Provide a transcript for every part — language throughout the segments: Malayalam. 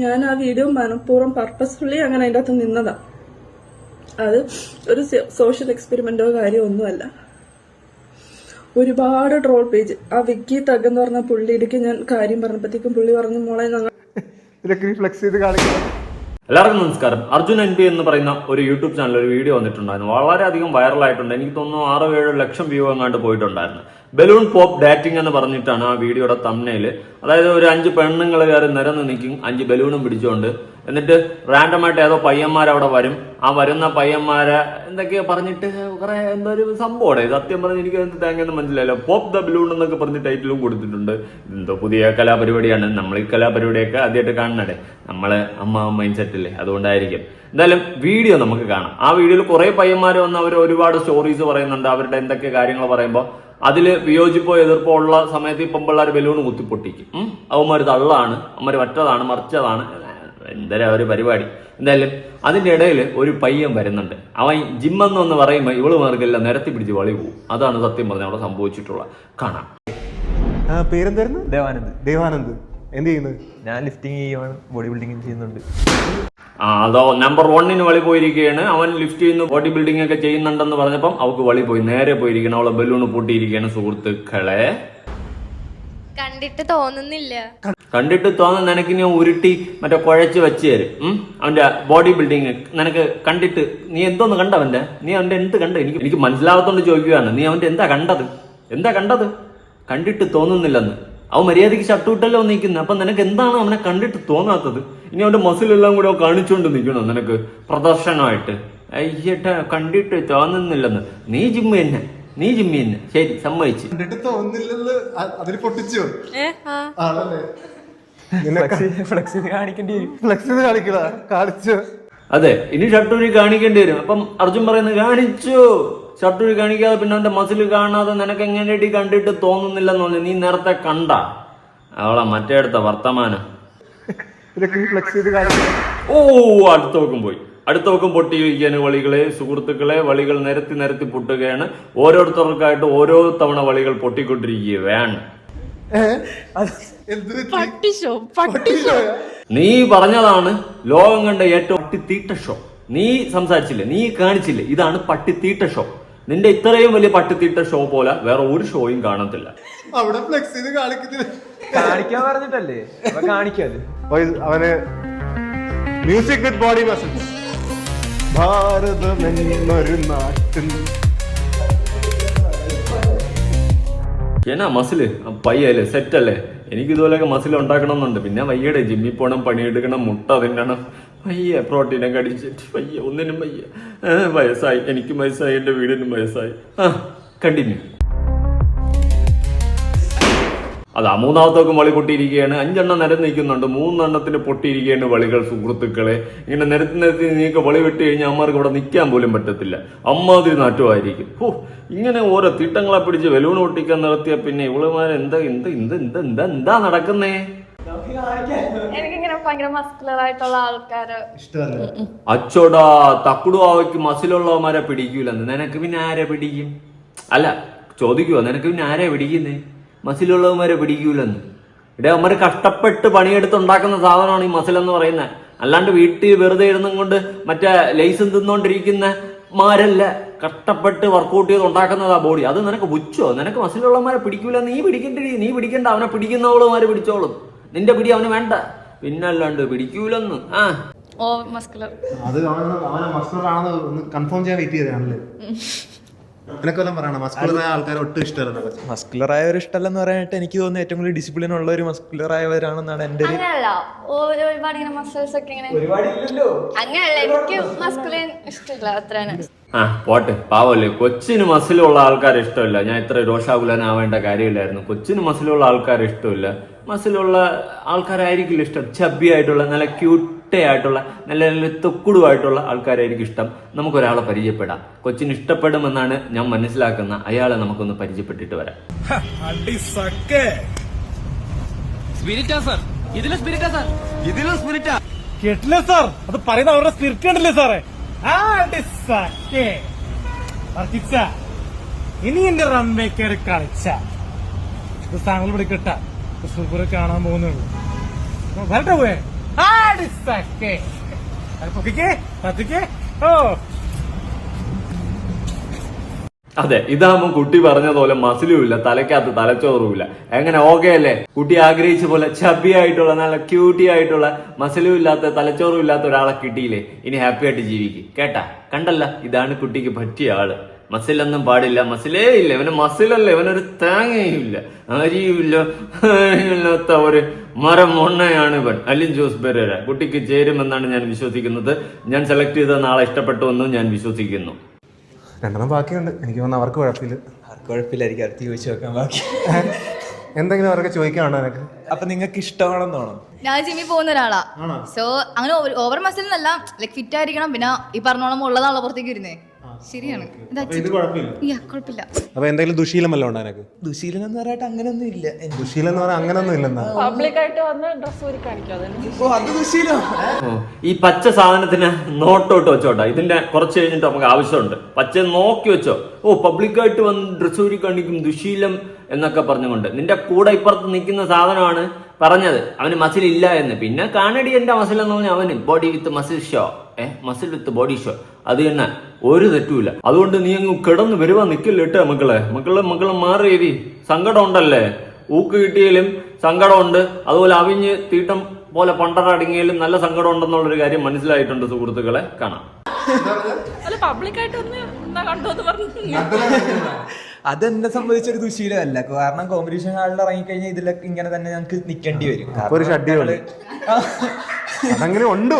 ഞാൻ ആ വീഡിയോ മനഃപൂർവം പർപ്പസ്ഫുള്ളി അങ്ങനെ അതിന്റെ അകത്ത് നിന്നതാ. അത് ഒരു സോഷ്യൽ എക്സ്പെരിമെന്റോ കാര്യമോ ഒന്നുമല്ല. ഒരുപാട് ട്രോൾ പേജ് ആ വിക്കി തഗ് എന്ന് പറഞ്ഞ പുള്ളി പുള്ളിയിടയ്ക്ക് ഞാൻ കാര്യം പറഞ്ഞപ്പോഴത്തേക്കും പുള്ളി പറഞ്ഞു മോളെ ഞങ്ങൾ റിഫ്ലെക്സ് ചെയ്ത് എല്ലാവർക്കും നമസ്കാരം. അർജുൻ എൻ പി എന്ന് പറയുന്ന ഒരു യൂട്യൂബ് ചാനൽ ഒരു വീഡിയോ വന്നിട്ടുണ്ടായിരുന്നു. വളരെയധികം വൈറലായിട്ടുണ്ട് എനിക്ക് തോന്നുന്നു ആറോ ഏഴോ ലക്ഷം വ്യൂ എങ്ങാണ്ട് പോയിട്ടുണ്ടായിരുന്നു. ബലൂൺ പോപ്പ് ഡാറ്റിംഗ് എന്ന് പറഞ്ഞിട്ടാണ് ആ വീഡിയോയുടെ തമ്മനയിൽ അതായത് ഒരു അഞ്ച് പെണ്ണുങ്ങൾ കയറി നിരന്ന് നിൽക്കും അഞ്ച് ബലൂണും പിടിച്ചുകൊണ്ട് എന്നിട്ട് റാൻഡമായിട്ട് ഏതോ പയ്യന്മാർ അവിടെ വരും. ആ വരുന്ന പയ്യന്മാരെ എന്തൊക്കെയോ പറഞ്ഞിട്ട് കുറെ എന്തോ ഒരു സംഭവമാണ് സത്യം പറഞ്ഞ് എനിക്ക് എന്ത് തേങ്ങയെന്ന് മനസ്സിലായില്ല. പോപ്പ് ദ ബലൂൺ എന്നൊക്കെ പറഞ്ഞ് ടൈറ്റിലും കൊടുത്തിട്ടുണ്ട്. എന്തോ പുതിയ കലാപരിപാടിയാണ്. നമ്മൾ ഈ കലാപരിപാടിയൊക്കെ ആദ്യമായിട്ട് കാണണേ നമ്മളെ അമ്മ മൈൻഡ് സെറ്റല്ലേ അതുകൊണ്ടായിരിക്കും. എന്തായാലും വീഡിയോ നമുക്ക് കാണാം. ആ വീഡിയോയിൽ കുറെ പയ്യന്മാർ വന്ന് അവർ ഒരുപാട് സ്റ്റോറീസ് പറയുന്നുണ്ട്. അവരുടെ എന്തൊക്കെ കാര്യങ്ങൾ പറയുമ്പോൾ അതിൽ വിയോജിപ്പോ എതിർപ്പോ ഉള്ള സമയത്ത് ഈ പെമ്പിള്ളാർ ബലൂൺ കുത്തിപ്പൊട്ടിക്കും. അവന്മാർ തള്ളാണ് അവന്മാർ മറ്റതാണ് മറിച്ചതാണ്. എന്തര ഒരു പരിപാടി. എന്തായാലും അതിന്റെ ഇടയിൽ ഒരു പയ്യൻ വരുന്നുണ്ട്. അവൻ ജിമ്മെന്നൊന്ന് പറയുമ്പോൾ ഇവൾ മാർക്കെല്ലാം നിരത്തി പിടിച്ച് വളി പോകും അതാണ് സത്യം പറഞ്ഞ അവിടെ സംഭവിച്ചിട്ടുള്ള കാണാം. പേരെന്തായിരുന്നു? ദേവാനന്ദ്. ദേവാനന്ദ്. എന്ത് ചെയ്യുന്നത് ഞാൻ ലിഫ്റ്റിംഗ് ചെയ്യുവാണ് ബോഡി ബിൽഡിംഗ് ചെയ്യുന്നുണ്ട്. ആ അതോ നമ്പർ വണ്ണിന് വളി പോയിരിക്കുകയാണ്. അവൻ ലിഫ്റ്റ് ചെയ്യുന്നു ബോഡി ബിൽഡിംഗ് ഒക്കെ ചെയ്യുന്നുണ്ടെന്ന് പറഞ്ഞപ്പം അവൾക്ക് വളി പോയി. നേരെ പോയിരിക്കണം അവളെ ബലൂൺ പൊട്ടിയിരിക്കുകയാണ് സുഹൃത്തുക്കളെ. കണ്ടിട്ട് തോന്നുന്നില്ല. കണ്ടിട്ട് തോന്നുന്ന നിനക്ക് ഞാൻ ഉരുട്ടി മറ്റേ കുഴച്ച് വെച്ച് തരും. അവന്റെ ബോഡി ബിൽഡിങ് നിനക്ക് കണ്ടിട്ട് നീ എന്തോന്ന് കണ്ട അവന്റെ നീ അവന്റെ എന്ത് കണ്ട? എനിക്ക് എനിക്ക് മനസ്സിലാവാത്തോണ്ട് ചോദിക്കുകയാണ് നീ അവന്റെ എന്താ കണ്ടത്? എന്താ കണ്ടത്? കണ്ടിട്ട് തോന്നുന്നില്ലെന്ന്. അവൻ മര്യാദയ്ക്ക് ഷർട്ടൂട്ടല്ലോ നിൽക്കുന്നത് അപ്പൊ നിനക്ക് എന്താണ് അവനെ കണ്ടിട്ട് തോന്നാത്തത്? ഇനി അവന്റെ മസിലെല്ലാം കൂടെ കാണിച്ചുകൊണ്ട് നിൽക്കണം നിനക്ക് പ്രദർശനമായിട്ട്? അയ്യട്ട കണ്ടിട്ട് തോന്നുന്നില്ലെന്ന്. നീ ജിമ്മി തന്നെ. നീ ജിമ്മി തന്നെ. ശരി സമ്മതിച്ചു. പൊട്ടിച്ചോ. കാണിച്ചു. അതെ ഇനി ഷർട്ട് കാണിക്കേണ്ടി വരും. അപ്പം അർജുൻ പറയുന്നത് കാണിച്ചു. ഷർട്ടൂരി കാണിക്കാതെ പിന്നെ അവന്റെ മസിൽ കാണാതെ നിനക്ക് എങ്ങനെ കണ്ടിട്ട് തോന്നുന്നില്ലെന്ന് പറഞ്ഞു നീ നേരത്തെ കണ്ട. അവളെ മറ്റേ അടുത്ത വർത്തമാനം. ഓ അടുത്ത വക്കും പോയി. അടുത്ത വക്കും പൊട്ടിയിരിക്കുകയാണ് വളികളെ സുഹൃത്തുക്കളെ വളികൾ നിരത്തി നിരത്തി പൊട്ടുകയാണ്. ഓരോരുത്തർക്കായിട്ട് ഓരോ തവണ വളികൾ പൊട്ടിക്കൊണ്ടിരിക്കുകയാണ്. പട്ടി? നീ പറഞ്ഞതാണ് ലോകം കണ്ട ഏറ്റവും പട്ടിത്തീട്ട ഷോ നീ സംസാരിച്ചില്ലേ? നീ കാണിച്ചില്ലേ? ഇതാണ് പട്ടിത്തീട്ട ഷോ നിന്റെ ഇത്രയും വലിയ പട്ടിത്തീട്ട ഷോ പോലെ വേറെ ഒരു ഷോയും കാണത്തില്ല. അവിടെ ഫ്ലെക്സ് ചെയ്ത് കാണിക്കുന്നില്ല. കാണിക്കാൻ പറഞ്ഞിട്ടല്ലേ? കാണിക്കാതെ അവന് music with body muscles Bharatham എന്നൊരു നാട്ടിൽ. എന്നാ മസിൽ പയ്യല്ലേ സെറ്റ് അല്ലേ? എനിക്ക് ഇതുപോലെയൊക്കെ മസിൽ ഉണ്ടാക്കണമെന്നുണ്ട്. പിന്നെ വയ്യടെ ജിമ്മിൽ പോകണം പണിയെടുക്കണം മുട്ട തിന്നണം. വയ്യ പ്രോട്ടീനെ കടിച്ചിട്ട് വയ്യ ഒന്നിനും വയ്യ. ഏ, വയസ്സായി എനിക്കും വയസ്സായി എന്റെ വീടിനും വയസ്സായി. ആ കണ്ടിന്യൂ അതാ മൂന്നാമത്തൊക്കെ വളി പൊട്ടിയിരിക്കുകയാണ്. അഞ്ചെണ്ണം നിരന്ന് നിൽക്കുന്നുണ്ട്. മൂന്നെണ്ണത്തിന് പൊട്ടിയിരിക്കുകയാണ് വളികൾ സുഹൃത്തുക്കളെ. ഇങ്ങനെ നിരത്തി നിരത്തി നീക്ക് വളി വിട്ട് കഴിഞ്ഞാൽ അമ്മമാർക്ക് ഇവിടെ നിൽക്കാൻ പോലും പറ്റത്തില്ല. അമ്മാതിരി നാട്ടുമായിരിക്കും ഓ ഇങ്ങനെ ഓരോ തിട്ടങ്ങളെ പിടിച്ച് വെലൂണ് പൊട്ടിക്കാൻ നിർത്തിയ പിന്നെ ഇവളുമാരെ എന്താ എന്താ എന്താ എന്താ എന്താ എന്താ നടക്കുന്നേ? എനിക്കിങ്ങനെ ഭയങ്കര മസ്കുലർ ആയിട്ടുള്ള ആൾക്കാര്. അച്ചോടാ തക്കുടുവാവയ്ക്ക് മസിലുള്ളവന്മാരെ പിടിക്കൂലെന്ന് നിനക്ക് പിന്നെ ആരെ പിടിക്കും? അല്ല ചോദിക്കുവോ നിനക്ക് പിന്നെ ആരെ പിടിക്കുന്നേ? മസിലുള്ളവന്മാരെ പിടിക്കൂലെന്ന്. ഇവിടെ അമ്മര് കഷ്ടപ്പെട്ട് പണിയെടുത്തുണ്ടാക്കുന്ന സാധനമാണ് ഈ മസിൽ എന്ന് പറയുന്നത് അല്ലാണ്ട് വീട്ടിൽ വെറുതെ ഇരുന്നും കൊണ്ട് മറ്റേ ലൈസും തിന്നോണ്ടിരിക്കുന്ന മാരല്ല കഷ്ടപ്പെട്ട് വർക്കൗട്ട് ചെയ്ത് ഉണ്ടാക്കുന്നതാ ബോഡി അത് നിനക്ക് പുച്ഛോ? നിനക്ക് മസിലുള്ളവന്മാരെ പിടിക്കൂല. നീ പിടിക്കേണ്ടി നീ പിടിക്കണ്ട. അവനെ പിടിക്കുന്നവളുമാരെ പിടിച്ചോളും. നിന്റെ പിടി അവന് വേണ്ട. പിന്നല്ലാണ്ട് പിടിക്കൂലെന്ന്. ആ. ഓ മസ്കുലർ അത് അവന് അവനെ മസ്കുലർ ആണെന്ന് ഒന്ന് കൺഫേം ചെയ്യാൻ വെയിറ്റ് ചെയ്തതാണല്ലേ നിനക്കൊല്ലം പറയണം? മസ്കുലർ ആയ ആൾക്കാരെ ഒട്ടും ഇഷ്ടമല്ല മസ്കുലർ ആയവർ ഇഷ്ടമല്ലെന്ന് പറയാനായിട്ട് എനിക്ക് തോന്നുന്നു ഏറ്റവും കൂടുതൽ ഡിസിപ്ലിൻ ഉള്ള ഒരു മസ്കുലർ ആയവരാണെന്നാണ് എന്റെ ഒരു അങ്ങനല്ല ഓ- ഒരുപാട് ഇങ്ങനെ മസിൽസ് ഒക്കെ ഇങ്ങനെ അങ്ങനല്ല എനിക്ക് മസ്കുലിൻ ഇഷ്ടമില്ല അത്രയാണ് ആ പോട്ടെ. പാവല്ലേ കൊച്ചിന് മസിലുള്ള ആൾക്കാരെ ഇഷ്ടമില്ല. ഞാൻ ഇത്ര രോഷാകുലനാവേണ്ട കാര്യമില്ലായിരുന്നു. കൊച്ചിന് മസിലുള്ള ആൾക്കാരെ ഇഷ്ടമില്ല. മസിലുള്ള ആൾക്കാരായിരിക്കില്ല ഇഷ്ടം. ചബ്ബി ആയിട്ടുള്ള നല്ല ക്യൂട്ടേ ആയിട്ടുള്ള നല്ല നല്ല തൊക്കുടുമായിട്ടുള്ള ആൾക്കാരായിരിക്കും ഇഷ്ടം. നമുക്കൊരാളെ പരിചയപ്പെടാം. കൊച്ചിന് ഇഷ്ടപ്പെടുമെന്നാണ് ഞാൻ മനസ്സിലാക്കുന്ന അയാളെ നമുക്കൊന്ന് പരിചയപ്പെട്ടിട്ട് വരാം. സ്പിരിറ്റാ സാർ ഇതിലും സ്പിരിറ്റാ സാർ ഇതിലും സ്പിരിറ്റാ കേട്ടില്ല സാർ അത് പറയുന്ന അവരുടെ സ്പിരിറ്റ് ഉണ്ടല്ലേ സാറേ. ഇനി എന്റെ റൺവേ കയറി കളിച്ച. ഇത് താങ്കൾ പിടിക്കട്ട തൃശ്ശൂർ കാണാൻ പോകുന്നുള്ളൂ. ഓ അതെ ഇതാകുമ്പോൾ കുട്ടി പറഞ്ഞതുപോലെ മസിലുമില്ല തലയ്ക്കകത്ത് തലച്ചോറുമില്ല. എങ്ങനെ ഓക്കെ അല്ലേ? കുട്ടി ആഗ്രഹിച്ച പോലെ ചബി ആയിട്ടുള്ള നല്ല ക്യൂട്ടി ആയിട്ടുള്ള മസിലും ഇല്ലാത്ത തലച്ചോറും ഇല്ലാത്ത ഒരാളെ കിട്ടിയില്ലേ? ഇനി ഹാപ്പി ആയിട്ട് ജീവിക്കും. കേട്ടാ? കണ്ടല്ല ഇതാണ് കുട്ടിക്ക് പറ്റിയ ആൾ. മസിലൊന്നും പാടില്ല. മസിലേ ഇല്ല. ഇവന് മസിലല്ല. ഇവനൊരു തേങ്ങയുമില്ല അരിയുമില്ല. ഇല്ലാത്ത ഒരു മരം മൊണ്ണയാണ് ഇവൻ. അലിൻ ജോസ് പെരേര കുട്ടിക്ക് ചേരുമെന്നാണ് ഞാൻ വിശ്വസിക്കുന്നത്. ഞാൻ സെലക്ട് ചെയ്ത നാളെ ഇഷ്ടപ്പെട്ടു എന്നും ഞാൻ വിശ്വസിക്കുന്നു. രണ്ടെണ്ണം ബാക്കിയുണ്ട്. എനിക്ക് തോന്നുന്നു അവർക്ക് കുഴപ്പമില്ല. ആർക്ക് കുഴപ്പമില്ലായിരിക്കും. അടുത്ത് ചോദിച്ചു നോക്കാൻ ബാക്കി. എന്തെങ്കിലും അവർക്ക് ചോദിക്കാണോ എനിക്ക് അപ്പൊ നിങ്ങൾക്ക് ഇഷ്ടമാണെന്നാണോ ഞാൻ ജിമ്മിൽ പോകുന്ന ഒരാളാ. സോ അങ്ങനെ ഓവർ മസിൽ എന്നല്ല ലൈക് ഫിറ്റ് ആയിരിക്കണം. പിന്നെ ഈ പറഞ്ഞോളം ഉള്ളതാണല്ലോ പുറത്തേക്ക് വരുന്നേ. ശരിയാണ്. കുഴപ്പമില്ല. അപ്പൊ എന്തെങ്കിലും ദുശീലം വല്ലതും ഉണ്ടോ എനിക്ക് ദുശീലൻ എന്ന് പറയട്ടെ അങ്ങനൊന്നും ഇല്ല. ദുശീലം എന്ന് പറഞ്ഞാൽ അങ്ങനൊന്നും ഇല്ലെന്നാ? പബ്ലിക്കായിട്ട് വന്ന് ഡ്രസ്സ് ഊരി കാണിക്കും അത് ദുശീലം. ഈ പച്ച സാധനത്തിന് നോട്ടോട്ട് വെച്ചോട്ടാ. ഇതിന്റെ കുറച്ച് കഴിഞ്ഞിട്ട് നമുക്ക് ആവശ്യമുണ്ട്. പച്ച നോക്കി വെച്ചോ. ഓ പബ്ലിക്കായിട്ട് വന്ന് ഡ്രസ് ഊരി കാണിക്കും ദുശീലം എന്നൊക്കെ പറഞ്ഞുകൊണ്ട്. നിന്റെ കൂടെ ഇപ്പുറത്ത് നിൽക്കുന്ന സാധനമാണ് പറഞ്ഞത്. അവന് മസിൽ ഇല്ല എന്ന്. പിന്നെ കാണടി എന്റെ മസിൽ എന്ന് പറഞ്ഞാൽ അവന് ബോഡി വിത്ത് മസിൽ ഷോ ഏഹ് മസിൽ വിത്ത് ബോഡി ഷോ അത് തന്നെ. ഒരു തെറ്റുമില്ല. അതുകൊണ്ട് നീ അങ്ങ് കിടന്ന് വരുവാൻ നിൽക്കില്ല കേട്ടോ മക്കളെ. മക്കളെ മക്കളെ മാറിയേരി സങ്കടം ഉണ്ടല്ലേ? ഊക്ക് കിട്ടിയാലും സങ്കടമുണ്ട് അതുപോലെ അവിഞ്ഞ് തീട്ടം പോലെ പണ്ടറടങ്ങിയാലും നല്ല സങ്കടം ഉണ്ടെന്നുള്ളൊരു കാര്യം മനസ്സിലായിട്ടുണ്ട് സുഹൃത്തുക്കളെ. കാണാം. അതെന്നെ സംബന്ധിച്ചൊരു ദുശീലമല്ല. കാരണം കോമ്പറ്റീഷൻ ഹാളിൽ ഇറങ്ങിക്കഴിഞ്ഞാൽ ഇതിലൊക്കെ ഇങ്ങനെ തന്നെ ഞങ്ങൾക്ക് നിൽക്കേണ്ടി വരും. ഒരു. അതങ്ങനെ ഉണ്ട്.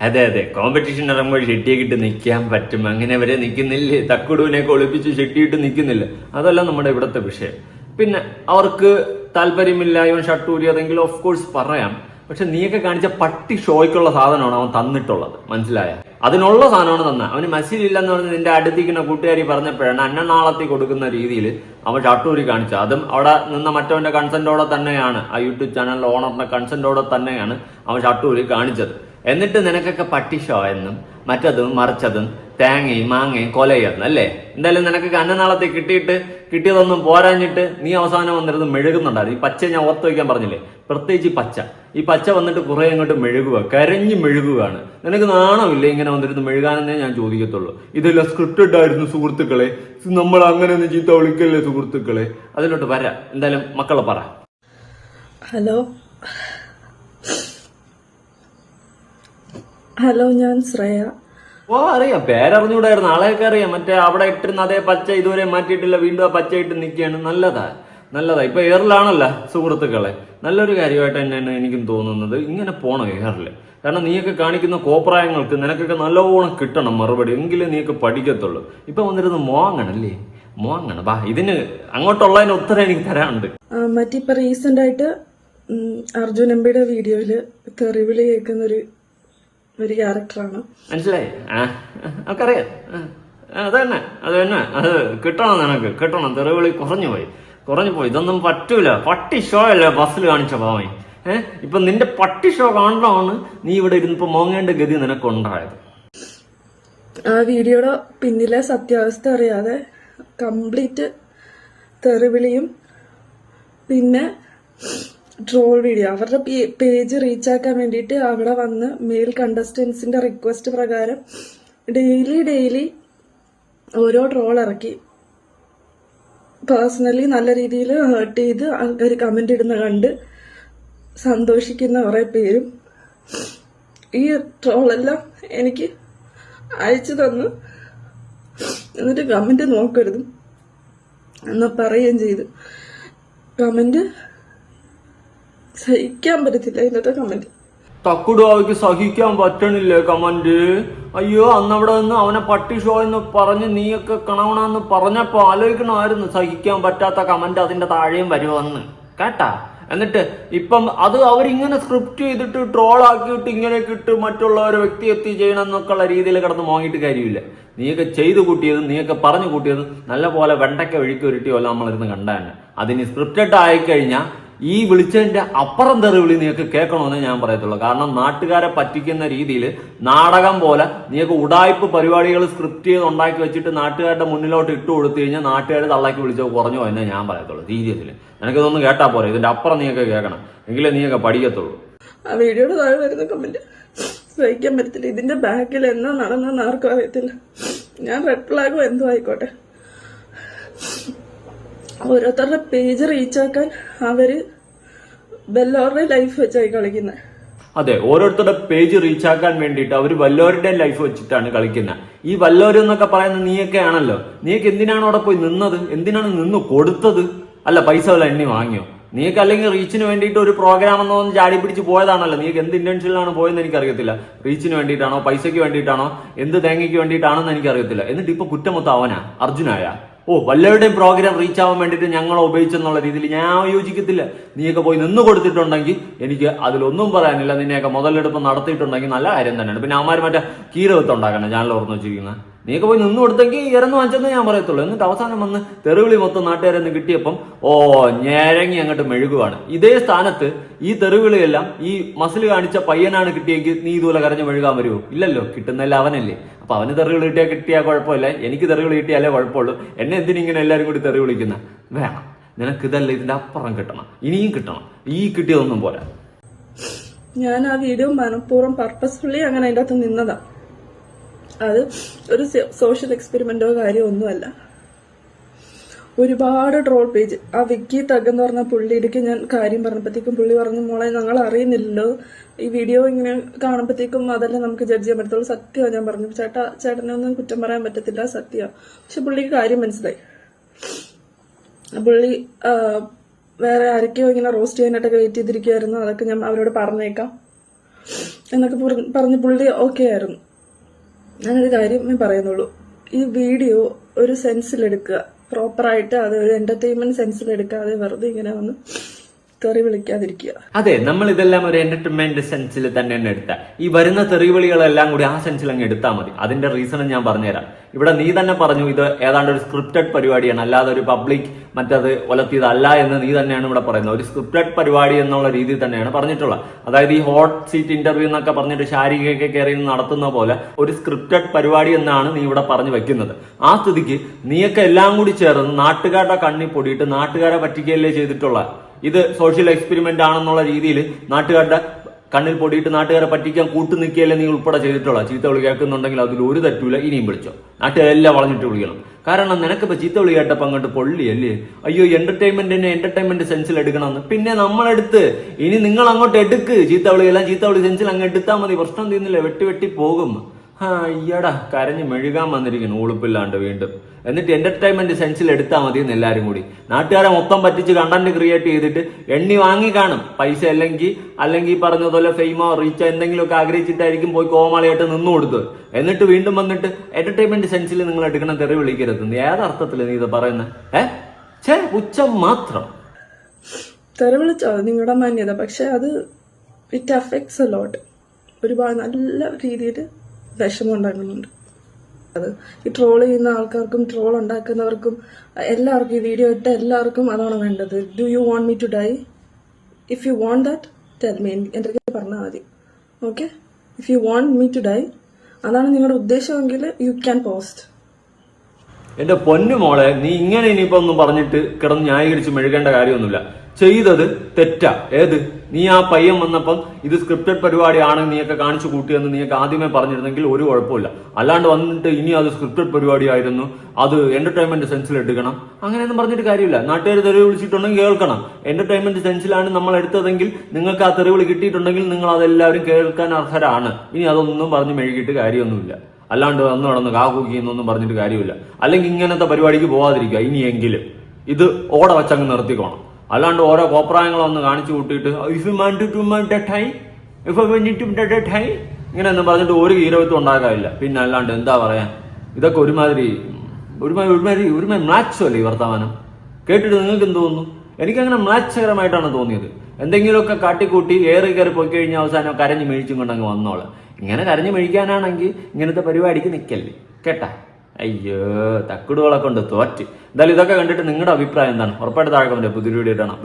അതെ അതെ. കോമ്പറ്റീഷൻ ഇറങ്ങുമ്പോൾ കിട്ട് നിൽക്കാൻ പറ്റും. അങ്ങനെ വരെ നിൽക്കുന്നില്ലേ തക്കുടുവിനെയൊക്കെ ഒളിപ്പിച്ച് ഷെട്ടിയിട്ട് നിൽക്കുന്നില്ല അതല്ല നമ്മുടെ ഇവിടുത്തെ വിഷയം. പിന്നെ അവർക്ക് താല്പര്യമില്ല ഇവൻ ഷട്ടൂരി അതെങ്കിൽ ഓഫ് കോഴ്സ് പറയാം. പക്ഷെ നീയൊക്കെ കാണിച്ച പട്ടി ഷോയ്ക്കുള്ള സാധനമാണ് അവൻ തന്നിട്ടുള്ളത്. മനസ്സിലായ? അതിനുള്ള സാധനമാണ് തന്നെ. അവന് മസിലില്ലെന്ന് പറഞ്ഞ് നിന്റെ അടുത്തിരിക്കുന്ന കൂട്ടുകാരി പറഞ്ഞപ്പോഴാണ് അന്നനാളത്തി കൊടുക്കുന്ന രീതിയിൽ അവൻ ഷട്ടൂരി കാണിച്ചത്. അതും അവിടെ നിന്ന മറ്റവന്റെ കൺസെന്റോടെ തന്നെയാണ്. ആ യൂട്യൂബ് ചാനലിലെ ഓണറിന്റെ കൺസെന്റോടെ തന്നെയാണ് അവൻ ഷട്ടൂരി കാണിച്ചത്. എന്നിട്ട് നിനക്കൊക്കെ പട്ടിഷോ എന്നും മറ്റതും മറിച്ചതും തേങ്ങയും മാങ്ങയും കൊലയെന്ന് അല്ലേ? എന്തായാലും നിനക്ക് അന്നനാളത്തെ കിട്ടിയിട്ട് കിട്ടിയതൊന്നും പോരാഞ്ഞിട്ട് നീ അവസാനം വന്നിരുന്ന് മെഴുകുന്നുണ്ടായിരുന്നു. ഈ പച്ച ഞാൻ ഓർത്ത് വയ്ക്കാൻ പറഞ്ഞില്ലേ? പ്രത്യേകിച്ച് ഈ പച്ച. ഈ പച്ച വന്നിട്ട് കുറെ അങ്ങോട്ട് മെഴുകുക കരഞ്ഞ് മെഴുകുകയാണ്. നിനക്ക് നാണമില്ല ഇങ്ങനെ വന്നിരുന്ന് മെഴുകാനെന്നേ ഞാൻ ചോദിക്കത്തുള്ളൂ. ഇതെല്ലാം സ്ക്രിപ്റ്റഡ് ആയിരുന്നു സുഹൃത്തുക്കളെ. നമ്മൾ അങ്ങനെ ഒന്നും ചീത്ത വിളിക്കല്ലേ സുഹൃത്തുക്കളെ? അതിലോട്ട് വരാം. എന്തായാലും മക്കളെ പറ. ഹലോ. ഹലോ ഞാൻ ശ്രേയ. ഓ അറിയാം. പേരറിഞ്ഞൂടായിരുന്നു ആളെയൊക്കെ അറിയാം. മറ്റേ അവിടെ ഇട്ടിരുന്ന അതേ പച്ച ഇതുവരെ മാറ്റിയിട്ടില്ല. വീണ്ടും ആ പച്ച ഇട്ട് നിൽക്കുകയാണ്. നല്ലതാ. നല്ലതാ. ഇപ്പൊ എയറിലാണല്ലോ സുഹൃത്തുക്കളെ. നല്ലൊരു കാര്യമായിട്ട് തന്നെയാണ് എനിക്കും തോന്നുന്നത്. ഇങ്ങനെ പോണം എയറിൽ. കാരണം നീയൊക്കെ കാണിക്കുന്ന കോപ്രായങ്ങൾക്ക് നിനക്കൊക്കെ നല്ലോണം കിട്ടണം മറുപടി. എങ്കിലേ നീയൊക്കെ പഠിക്കത്തുള്ളൂ. ഇപ്പൊ വന്നിരുന്ന് മോങ്ങണല്ലേ മോങ്ങണം ബാ ഇതിന് അങ്ങോട്ടുള്ളതിന് ഉത്തരം എനിക്ക് തരാനുണ്ട്. മറ്റേ മറ്റിപ്പോ റീസെന്റ് ആയിട്ട് അർജുൻ എംബിയുടെ വീഡിയോയിൽ തെറിവിളി കേൾക്കുന്ന ഒരു ഒരു ക്യാരക്ടറാണ് മനസ്സിലായി? നമുക്കറിയാം അത് തന്നെ അത് തന്നെ. അത് കിട്ടണം നിനക്ക് കിട്ടണം. തെറിവിളി കുറഞ്ഞു പോയി. കുറഞ്ഞു പോയി. ഇതൊന്നും പറ്റൂല. പട്ടി ഷോ അല്ലേ ബസ്സിൽ കാണിച്ച പാവൻ ഏഹ് ഇപ്പൊ നിന്റെ പട്ടി ഷോ കാണണമാണ് നീ ഇവിടെ ഇരുന്നിപ്പോ മോങ്ങേണ്ട ഗതി നിനക്കുണ്ടായത്. ആ വീഡിയോയുടെ പിന്നിലെ സത്യാവസ്ഥ അറിയാതെ കംപ്ലീറ്റ് തെറിവിളിയും പിന്നെ ട്രോൾ വീഡിയോ അവരുടെ പേജ് റീച്ച് ആക്കാൻ വേണ്ടിയിട്ട് അവിടെ വന്ന് മെയിൽ കണ്ടസ്റ്റൻസിന്റെ റിക്വസ്റ്റ് പ്രകാരം ഡെയിലി ഡെയിലി ഓരോ ട്രോൾ ഇറക്കി. പേഴ്സണലി നല്ല രീതിയിൽ ഹേർട്ട് ചെയ്ത് ആൾക്കാർ കമന്റ് ഇടുന്ന കണ്ട് സന്തോഷിക്കുന്ന കുറെ പേരും ഈ ട്രോളെല്ലാം എനിക്ക് അയച്ചു തന്നു. എന്നിട്ട് കമന്റ് നോക്കരുത്. എന്ന് പറയുകയും ചെയ്തു. കമന്റ് സഹിക്കാൻ പറ്റത്തില്ല. ഇന്നത്തെ കമന്റ് തക്കുടുവാവിക്ക് സഹിക്കാൻ പറ്റണില്ലേ കമന്റ്. അയ്യോ അന്നവിടെ നിന്ന് അവനെ പട്ടി ഷോ എന്ന് പറഞ്ഞ് നീയൊക്കെ കണവണെന്ന് പറഞ്ഞപ്പോ ആലോചിക്കണമായിരുന്നു സഹിക്കാൻ പറ്റാത്ത കമന്റ് അതിന്റെ താഴെയും വരുമെന്ന്. കേട്ടാ? എന്നിട്ട് ഇപ്പം അത് അവരിങ്ങനെ സ്ക്രിപ്റ്റ് ചെയ്തിട്ട് ട്രോൾ ആക്കിയിട്ട് ഇങ്ങനെ ഇട്ട് മറ്റുള്ളവരെ വ്യക്തി എത്തി ചെയ്യണം എന്നൊക്കെയുള്ള രീതിയിൽ കിടന്ന് വാങ്ങിയിട്ട് കാര്യമില്ല. നീയൊക്കെ ചെയ്തു കൂട്ടിയതും നീയൊക്കെ പറഞ്ഞു കൂട്ടിയതും നല്ല പോലെ വെണ്ടയ്ക്ക ഒഴുക്കി ഉരുട്ടിയോ അല്ല നമ്മളിരുന്ന് കണ്ടാണ് അതിന് സ്ക്രിപ്റ്റഡ് ആയിക്കഴിഞ്ഞാൽ ഈ വിളിച്ചതിന്റെ അപ്പുറം തെറിവിളി നിങ്ങൾക്ക് കേൾക്കണമെന്ന് ഞാൻ പറയത്തുള്ളൂ. കാരണം നാട്ടുകാരെ പറ്റിക്കുന്ന രീതിയിൽ നാടകം പോലെ നിങ്ങൾക്ക് ഉടായ്പ പരിപാടികൾ സ്ക്രിപ്റ്റ് ചെയ്ത് ഉണ്ടാക്കി വെച്ചിട്ട് നാട്ടുകാരുടെ മുന്നിലോട്ട് ഇട്ട് കൊടുത്തു കഴിഞ്ഞാൽ നാട്ടുകാർ തള്ളാക്കി വിളിച്ചോ കുറഞ്ഞോ എന്നേ ഞാൻ പറയത്തുള്ളൂ സീരിയസിൽ നിനക്കിതൊന്നും കേട്ടാ പോരെ. ഇതിന്റെ അപ്പുറം നിങ്ങൾക്ക് കേൾക്കണം. എങ്കിലേ നീയൊക്കെ പഠിക്കത്തുള്ളൂ. ആ വീഡിയോയുടെ താഴെ വരുന്ന കമന്റ് സഹിക്കാൻ പറ്റത്തില്ല. ഇതിന്റെ ബാക്കിൽ എന്നാ നടന്നെന്ന് ആർക്കും അറിയത്തില്ല. ഞാൻ റെഡ് ഫ്ലാഗോ എന്തോ ആയിക്കോട്ടെ. ഓരോരുത്തരുടെ പേജ് റീച്ച് ആക്കാൻ അവർ വല്ലവരുടെ ലൈഫ് വെച്ചായി കളിക്കുന്നത് അതെ ഓരോരുത്തരുടെ പേജ് റീച്ച് ആക്കാൻ വേണ്ടിയിട്ട് അവർ വല്ലവരുടെയും ലൈഫ് വെച്ചിട്ടാണ് കളിക്കുന്നത് ഈ വല്ലവരും എന്നൊക്കെ പറയുന്നത് നീയൊക്കെ ആണല്ലോ നീയൊക്കെ എന്തിനാണ് അവിടെ പോയി നിന്നത്? എന്തിനാണ് നിന്ന് കൊടുത്തത്? അല്ല പൈസ വല്ല എണ്ണി വാങ്ങിയോ? നീയൊക്കെ അല്ലെങ്കിൽ റീച്ചിന് വേണ്ടിയിട്ട് ഒരു പ്രോഗ്രാം എന്നൊന്ന് ചാടി പിടിച്ച് പോയതാണല്ലോ. നീക്ക് എന്ത് ഇന്റൻഷനിലാണ് പോയെന്ന് എനിക്കറിയത്തില്ല. റീച്ചിന് വേണ്ടിയിട്ടാണോ പൈസയ്ക്ക് വേണ്ടിയിട്ടാണോ എന്ത് തേങ്ങയ്ക്ക് വേണ്ടിയിട്ടാണോ എന്ന് എനിക്കറിയത്തില്ല. എന്നിട്ട് ഇപ്പൊ കുറ്റമൊത്തം അവനാ അർജുനായ. ഓ വല്ലവരുടെയും പ്രോഗ്രാം റീച്ച് ആവാൻ വേണ്ടിയിട്ട് ഞങ്ങളെ ഉപയോഗിച്ചെന്നുള്ള രീതിയിൽ ഞാൻ യോജിക്കത്തില്ല നീയൊക്കെ പോയി നിന്ന് കൊടുത്തിട്ടുണ്ടെങ്കിൽ എനിക്ക് അതിലൊന്നും പറയാനില്ല. നിന്നെയൊക്കെ മുതലെടുപ്പ് നടത്തിയിട്ടുണ്ടെങ്കിൽ നല്ല കാര്യം തന്നെയാണ്. പിന്നെ അമ്മമാർ മറ്റേ കീരവത്ത് ഉണ്ടാക്കണം ഓർന്ന് വെച്ചിരിക്കുന്നത് നീയൊക്കെ പോയി നിന്ന് കൊടുത്തെങ്കിൽ ഇറന്ന് വാങ്ങിച്ചെന്ന് ഞാൻ പറയത്തുള്ളൂ. എന്നിട്ട് അവസാനം വന്ന് തെറിവിളി മൊത്തം നാട്ടുകാരെന്ന് കിട്ടിയപ്പം ഓ ഞെരങ്ങി അങ്ങോട്ട് മെഴുകുവാണ്. ഇതേ സ്ഥാനത്ത് ഈ തെറിവിളിയെല്ലാം ഈ മസിൽ കാണിച്ച പയ്യനാണ് കിട്ടിയെങ്കിൽ നീ ഇതുപോലെ കരഞ്ഞ് മെഴുകാൻ വരുമോ ഇല്ലല്ലോ കിട്ടുന്നല്ല അവനല്ലേ. അപ്പൊ അവന് തെറികൾ കിട്ടിയാൽ കിട്ടിയാൽ കുഴപ്പമില്ല. എനിക്ക് തെറികൾ കിട്ടിയാലേ കുഴപ്പമുള്ളൂ. എന്നെ എന്തിനിങ്ങനെ എല്ലാവരും കൂടി തെറി വിളിക്കുന്ന? വേണം. നിനക്ക് ഇതല്ല ഇതിന്റെ അപ്പുറം കിട്ടണം. ഇനിയും കിട്ടണം. ഈ കിട്ടിയതൊന്നും പോരാ. ഞാൻ ആ വീഡിയോ മനഃപൂർവം പർപ്പസ്ഫുള്ളി അങ്ങനെ അതിന്റെ അകത്ത് നിന്നതാ. അത് ഒരു സോഷ്യൽ എക്സ്പെരിമെന്റോ കാര്യമോ ഒന്നുമല്ല. ഒരുപാട് ട്രോൾ പേജ് ആ വിക്കി തഗ് എന്ന് പറഞ്ഞ പുള്ളിയിടയ്ക്ക് ഞാൻ കാര്യം പറഞ്ഞപ്പോഴത്തേക്കും പുള്ളി പറഞ്ഞു മോളെ ഞങ്ങൾ അറിയുന്നില്ലല്ലോ ഈ വീഡിയോ ഇങ്ങനെ കാണുമ്പോഴത്തേക്കും അതല്ലേ നമുക്ക് ജഡ്ജ് ചെയ്യാൻ പറ്റത്തുള്ളൂ. സത്യമാണ് ഞാൻ പറഞ്ഞു. ചേട്ടാ ചേട്ടനൊന്നും കുറ്റം പറയാൻ പറ്റത്തില്ല സത്യമാണ് പക്ഷെ പുള്ളിക്ക് കാര്യം മനസ്സിലായി. പുള്ളി വേറെ ആരൊക്കെയോ ഇങ്ങനെ റോസ്റ്റ് ചെയ്യാനായിട്ടൊക്കെ വെയിറ്റ് ചെയ്തിരിക്കുമായിരുന്നു അതൊക്കെ ഞാൻ അവരോട് പറഞ്ഞേക്കാം. എന്നൊക്കെ പുറ- പറഞ്ഞ് പുള്ളി ഓക്കെ ആയിരുന്നു. ഞാനൊരു കാര്യം പറയുന്നുള്ളൂ. ഈ വീഡിയോ ഒരു സെൻസിലെടുക്കുക പ്രോപ്പറായിട്ട് അത് ഒരു എന്റർടൈൻമെന്റ് സെൻസിലെടുക്കാതെ വെറുതെ ഇങ്ങനെ വന്ന് തെറി വിളിക്കാതിരിക്കുക. അതെ നമ്മൾ ഇതെല്ലാം ഒരു എന്റർടൈൻമെന്റ് സെൻസിൽ തന്നെ എടുത്ത. ഈ വരുന്ന തെറിവിളികളെല്ലാം കൂടി ആ സെൻസിൽ അങ്ങ് എടുത്താൽ മതി. അതിന്റെ റീസൺ ഞാൻ പറഞ്ഞുതരാം. ഇവിടെ നീ തന്നെ പറഞ്ഞു ഇത് ഏതാണ്ട് ഒരു സ്ക്രിപ്റ്റഡ് പരിപാടിയാണ്. അല്ലാതെ ഒരു പബ്ലിക് മറ്റത് ഒലത്തിയതല്ല എന്ന് നീ തന്നെയാണ് ഇവിടെ പറയുന്നത്. ഒരു സ്ക്രിപ്റ്റഡ് പരിപാടി എന്നുള്ള രീതിയിൽ തന്നെയാണ് പറഞ്ഞിട്ടുള്ളത്. അതായത് ഈ ഹോട്ട് സീറ്റ് ഇന്റർവ്യൂ എന്നൊക്കെ പറഞ്ഞിട്ട് ശാരീരികയൊക്കെ കയറി നടത്തുന്ന പോലെ ഒരു സ്ക്രിപ്റ്റഡ് പരിപാടി എന്നാണ് നീ ഇവിടെ പറഞ്ഞു വെക്കുന്നത്. ആ സ്ഥിതിക്ക് നീയൊക്കെ എല്ലാം കൂടി ചേർന്ന് നാട്ടുകാരുടെ കണ്ണി പൊടിയിട്ട് നാട്ടുകാരെ പറ്റിക്കുകയല്ലേ ചെയ്തിട്ടുള്ള ഇത് സോഷ്യൽ എക്സ്പെരിമെന്റ് ആണെന്നുള്ള രീതിയിൽ നാട്ടുകാരുടെ കണ്ണിൽ പൊടിയിട്ട് നാട്ടുകാരെ പറ്റിക്കാൻ കൂട്ടു നിൽക്കുകയല്ലേ നീ ഉൾപ്പെടെ ചെയ്തിട്ടുള്ള ചീത്ത വിളി കേൾക്കുന്നുണ്ടെങ്കിൽ അതിൽ ഒരു തെറ്റൂല ഇനിയും വിളിച്ചോ. നാട്ടുകാരെല്ലാം വളഞ്ഞിട്ട് വിളിക്കണം. കാരണം നിനക്കിപ്പോ ചീത്ത വിളി കേട്ടപ്പോ അങ്ങോട്ട് പൊള്ളിയല്ലേ? അയ്യോ എന്റർടൈൻമെന്റിനെ എന്റർടൈൻമെന്റ് സെൻസിൽ എടുക്കണമെന്ന്. പിന്നെ നമ്മളെടുത്ത് ഇനി നിങ്ങൾ അങ്ങോട്ട് എടുക്ക്. ചീത്ത വിളിയെല്ലാം ചീത്ത വിളി സെൻസിൽ അങ്ങ് എടുത്താൽ മതി. പ്രശ്നം തീർന്നില്ല. വെട്ടി വെട്ടി പോകും. അയ്യടാ കരഞ്ഞ് മെഴുകാൻ വന്നിരിക്കുന്നു ഉളുപ്പില്ലാണ്ട് വീണ്ടും. എന്നിട്ട് എന്റർടൈൻമെന്റ് സെൻസിൽ എടുത്താൽ മതി എന്ന് എല്ലാവരും കൂടി. നാട്ടുകാരെ മൊത്തം പറ്റിച്ച് കണ്ടന്റ് ക്രിയേറ്റ് ചെയ്തിട്ട് എണ്ണി വാങ്ങി കാണും. പൈസ അല്ലെങ്കിൽ അല്ലെങ്കിൽ പറഞ്ഞതുപോലെ ഫെയിമോ റീച്ചോ എന്തെങ്കിലുമൊക്കെ ആഗ്രഹിച്ചിട്ടായിരിക്കും പോയി കോമാളിയായിട്ട് നിന്നു കൊടുത്തത്. എന്നിട്ട് വീണ്ടും വന്നിട്ട് എന്റർടൈൻമെന്റ് സെൻസിൽ നിങ്ങൾ എടുക്കണം തെറി വിളിക്കരുത്. ഏതർത്ഥത്തിൽ നീ ഇത് പറയുന്നത് ഏ? ഛേ പുച്ഛം മാത്രം. തെറി വിളിച്ചോ നിങ്ങളുടെ മാന്യത. പക്ഷെ അത് ഇറ്റ് അഫക്ട്സ് ലോട്ട് ഒരുപാട് നല്ല രീതിയിൽ വിഷമം ഉണ്ടാക്കുന്നുണ്ട് അത് ഈ ട്രോൾ ചെയ്യുന്ന ആൾക്കാർക്കും ട്രോൾ ഉണ്ടാക്കുന്നവർക്കും എല്ലാവർക്കും ഈ വീഡിയോ ഇട്ട എല്ലാവർക്കും അതാണ് വേണ്ടത്. Do you want me to die if you want that tell me അടുത്ത് പറഞ്ഞാൽ മതി. Okay if you want me to die അതാണ് നിങ്ങളുടെ ഉദ്ദേശമെങ്കിൽ യു ക്യാൻ പോസ്റ്റ് എന്റെ പൊന്നു മോളെ നീ ഇങ്ങനെ ഇനിയിപ്പോ ഒന്നും പറഞ്ഞിട്ട് കിടന്ന് ന്യായീകരിച്ച് മെഴുകേണ്ട കാര്യമൊന്നുമില്ല. ചെയ്തത് തെറ്റാ. ഏത്? നീ ആ പയ്യൻ വന്നപ്പം ഇത് സ്ക്രിപ്റ്റഡ് പരിപാടിയാണ് നീയൊക്കെ കാണിച്ചു കൂട്ടിയെന്ന് നീയൊക്കെ ആദ്യമേ പറഞ്ഞിരുന്നെങ്കിൽ ഒരു കുഴപ്പമില്ല അല്ലാണ്ട് വന്നിട്ട് ഇനി അത് സ്ക്രിപ്റ്റഡ് പരിപാടിയായിരുന്നു. അത് എന്റർടൈൻമെന്റ് സെൻസിൽ എടുക്കണം. അങ്ങനെയൊന്നും പറഞ്ഞിട്ട് കാര്യമില്ല. നാട്ടുകാർ തെറി വിളിച്ചിട്ടുണ്ടെങ്കിൽ കേൾക്കണം. എന്റർടൈൻമെന്റ് സെൻസിലാണ് നമ്മൾ എടുത്തതെങ്കിൽ നിങ്ങൾക്ക് ആ തെറിവിളി കിട്ടിയിട്ടുണ്ടെങ്കിൽ നിങ്ങൾ അതെല്ലാവരും കേൾക്കാൻ അർഹരാണ്. ഇനി അതൊന്നും പറഞ്ഞ് മെഴുകിയിട്ട് കാര്യമൊന്നുമില്ല. അല്ലാണ്ട് അന്ന് നടന്ന് കാക്കൂക്കി എന്നൊന്നും പറഞ്ഞിട്ട് കാര്യമില്ല. അല്ലെങ്കിൽ ഇങ്ങനത്തെ പരിപാടിക്ക് പോവാതിരിക്കുക ഇനിയെങ്കിലും. ഇത് ഓടെ വച്ചങ്ങ് നിർത്തിക്കോണം. അല്ലാണ്ട് ഓരോ കോപ്രായങ്ങളൊന്ന് കാണിച്ചു കൂട്ടിയിട്ട് ഇഫ് ഹൈ ഇഫ് പറഞ്ഞിട്ട് ഒരു ഗീരവത്വം ഉണ്ടാക്കാനില്ല പിന്നെ അല്ലാണ്ട് എന്താ പറയാ ഇതൊക്കെ ഒരുമാതിരി ഒരുമാതിരി ഒരുമാതിരി ഒരുമാതിരി മ്ലാച്ചോ അല്ലേ ഈ വർത്തമാനം? കേട്ടിട്ട് നിങ്ങൾക്ക് എന്ത് തോന്നുന്നു? എനിക്കങ്ങനെ മ്ലാച്ചകരമായിട്ടാണ് തോന്നിയത്. എന്തെങ്കിലുമൊക്കെ കാട്ടിക്കൂട്ടി ഏറി കയറി പോയി കഴിഞ്ഞ അവസാനം കരഞ്ഞ് മേഴിച്ചും കൊണ്ടങ്ങ് വന്നോളാം. ഇങ്ങനെ കരഞ്ഞു മെഴിക്കാനാണെങ്കിൽ ഇങ്ങനത്തെ പരിപാടിക്ക് നിൽക്കല്ലേ കേട്ടാ? അയ്യോ തക്കുടുകളെ കൊണ്ട് തോറ്റ്. എന്തായാലും ഇതൊക്കെ കണ്ടിട്ട് നിങ്ങളുടെ അഭിപ്രായം എന്താണ്? ഉറപ്പായിട്ട് താഴെ കമന്റ് പുതിയ വീഡിയോ ഇടണം.